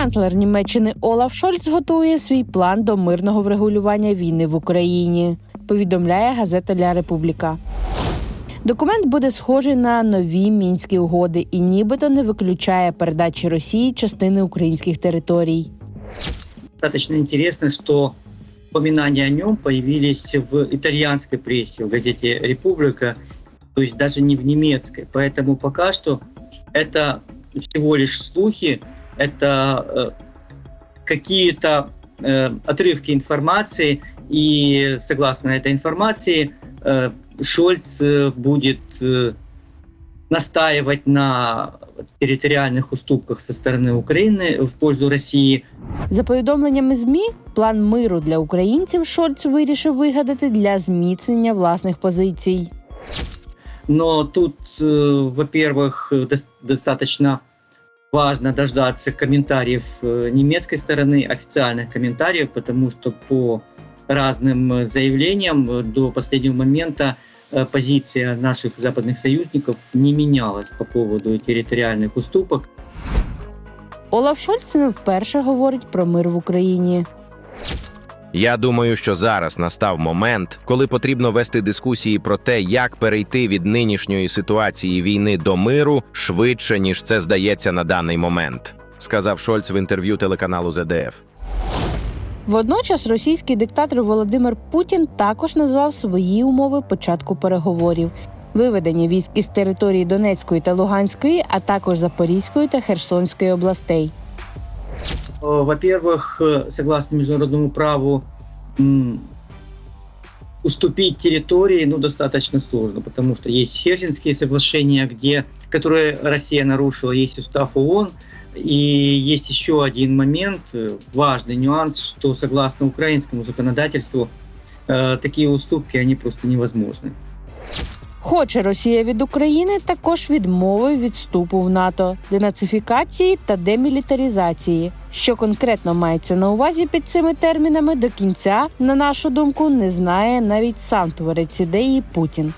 Канцлер Німеччини Олаф Шольц готує свій план до мирного врегулювання війни в Україні. Повідомляє газета Ля Републіка. Документ буде схожий на нові мінські угоди і нібито не виключає передачі Росії частини українських територій. Достаточно интересно, что упоминания о нем появились в итальянской прессе, в газете «Республика», то есть даже не в немецкой. Поэтому пока что это всего лишь слухи, это э, какие-то э, отрывки информации, и согласно этой информации э, Шольц э, будет э, настаивать на территориальных уступках со стороны Украины в пользу России, За повідомленнями змі, план миру для українців Шольц вирішив вигадати для зміцнення власних позицій. Но тут, э, во-первых, э, дос- достаточно важно дождаться комментариев э, немецкой стороны, официальных комментариев, потому что по разным э, заявлениям э, до последнего момента э, позиция наших западных союзников не менялась по поводу территориальных уступок. Олаф Шольц не вперше говорить про мир в Україні. Я думаю, що зараз настав момент, коли потрібно вести дискусії про те, як перейти від нинішньої ситуації війни до миру швидше, ніж це здається на даний момент, сказав Шольц в інтерв'ю телеканалу ЗДФ. Водночас російський диктатор Володимир Путін також назвав свої умови початку переговорів. Виведення військ із території Донецької та Луганської, а також Запорізької та Херсонської областей Э, Во-первых, э, согласно международному праву, м, уступить территории ну, достаточно сложно, потому что есть Хельсинские соглашения, где, которые Россия нарушила, есть устав ООН, и есть еще один момент, э, важный нюанс, что согласно украинскому законодательству э, такие уступки, они просто невозможны. Хоче Росія від України також відмови від вступу в НАТО, денацифікації та демілітаризації. Що конкретно мається на увазі під цими термінами до кінця, на нашу думку, не знає навіть сам творець ідеї Путін.